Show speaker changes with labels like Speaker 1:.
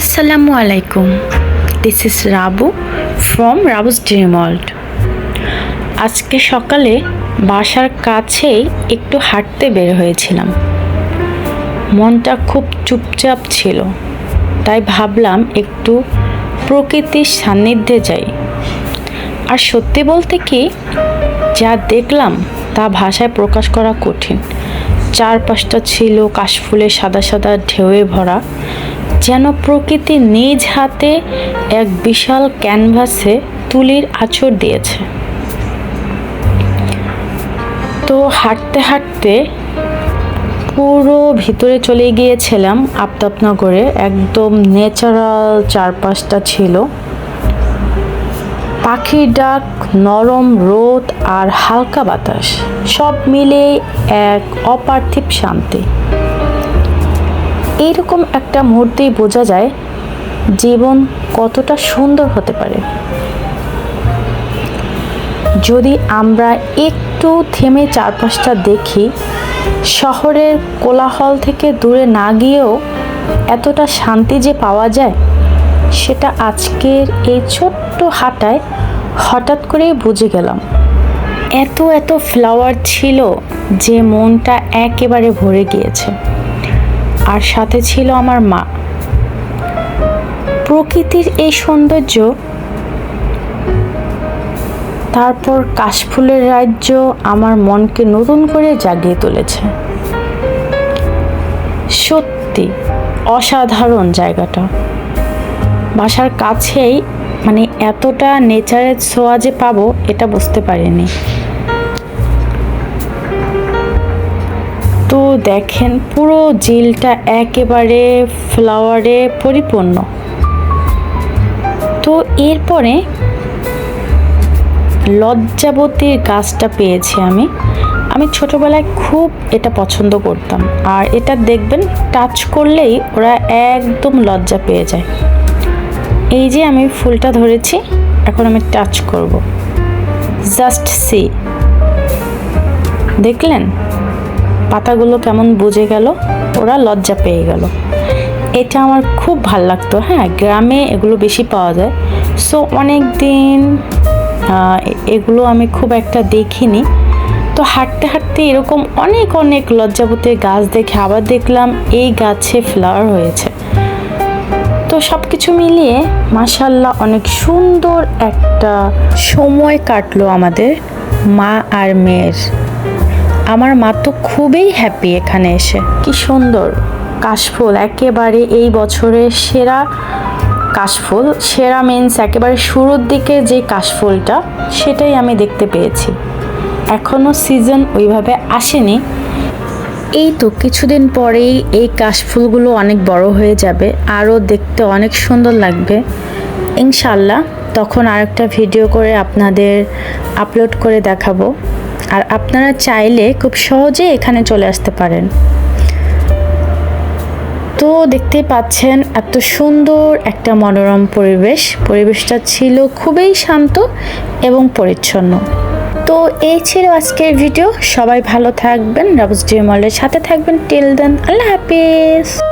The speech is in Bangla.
Speaker 1: আসসালামু আলাইকুম। This is Rabu from Rabu's dream আজকে সকালে বাসার কাছেই একটু হাঁটতে বের হয়েছিলাম। মনটা খুব চুপচাপ ছিল, তাই ভাবলাম একটু প্রকৃতির সান্নিধ্যে যাই। আর সত্যি বলতে কি, যা দেখলাম তা ভাষায় প্রকাশ করা কঠিন। চারপাশটা ছিল কাশফুলের সাদা সাদা ঢেউয়ে ভরা যেন প্রকৃতি নিজ হাতে এক বিশাল ক্যানভাসে তুলির আঁচড় দিয়েছে। তো হাঁটতে হাঁটতে পুরো ভিতরে চলে গিয়েছিলাম আফতাবনগরে। একদম ন্যাচারাল চারপাশটা ছিল। পাখির ডাক, নরম রোদ আর হালকা বাতাস, সব মিলে এক অপার্থিব শান্তি। এইরকম একটা মুহূর্তেই বোঝা যায় জীবন কতটা সুন্দর হতে পারে। যদি আমরা একটু থেমে চারপাশটা দেখি, শহরের কোলাহল থেকে দূরে না গিয়েও এতটা শান্তি যে পাওয়া যায়, সেটা আজকের এই ছোট্ট হাঁটায় হঠাৎ করেই বুঝে গেলাম। এত এত ফ্লাওয়ার ছিল যে মনটা একেবারে ভরে গিয়েছে। আর সাথে ছিল আমার মা। প্রকৃতির এই সৌন্দর্য, তারপর কাশফুলের রাজ্য আমার মনকে নতুন করে জাগিয়ে তুলেছে। সত্যি অসাধারণ জায়গাটা। বাসার কাছেই মানে এতটা নেচারের ছোঁয়া যে পাবো, এটা বুঝতে পারিনি। তো দেখেন পুরো ঝিলটা একেবারে ফ্লাওয়ারে পরিপূর্ণ। তো এরপরে লজ্জাবতীর গাছটা পেয়েছি আমি। আমি ছোটবেলায় খুব এটা পছন্দ করতাম। আর এটা দেখবেন টাচ করলেই ওরা একদম লজ্জা পেয়ে যায়। এই যে আমি ফুলটা ধরেছি, এখন আমি টাচ করব। জাস্ট সি দেখলেন? পাতাগুলো কেমন বুঝে গেল, ওরা লজ্জা পেয়ে গেল। এটা আমার খুব ভালো লাগতো হ্যাঁ গ্রামে এগুলো বেশি পাওয়া যায়। সো অনেক দিন এগুলো আমি খুব একটা দেখিনি। তো হাঁটতে হাঁটতে এরকম অনেক অনেক লজ্জাবতীর গাছ দেখে আবার দেখলাম এই গাছে ফ্লাওয়ার হয়েছে। তো সব কিছু মিলিয়ে মাসাল্লাহ অনেক সুন্দর একটা সময় কাটলো আমাদের মা আর মেয়ের। আমার মা তো খুবই হ্যাপি এখানে এসে। কি সুন্দর। কাশফুল একেবারে এই বছরের সেরা কাশফুল। সেরা মিন্স একেবারে শুরুর দিকে যে কাশফুলটা সেটাই আমি দেখতে পেয়েছি। এখনও সিজন ওইভাবে আসেনি। এই তো কিছুদিন পরেই এই কাশফুলগুলো অনেক বড় হয়ে যাবে আরও দেখতে অনেক সুন্দর লাগবে। ইনশাল্লাহ তখন আরেকটা ভিডিও করে আপনাদের আপলোড করে দেখাবো। আর আপনারা চাইলে খুব সহজে এখানে চলে আসতে পারেন। তো দেখতেই পাচ্ছেন এত সুন্দর একটা মনোরম পরিবেশ। পরিবেশটা ছিল খুবই শান্ত এবং পরিচ্ছন্ন। তো এই ছিল আজকের ভিডিও। সবাই ভালো থাকবেন, রাবুস ডিমলের সাথে থাকবেন। টিল দেন আল্লাহ হাফিজ।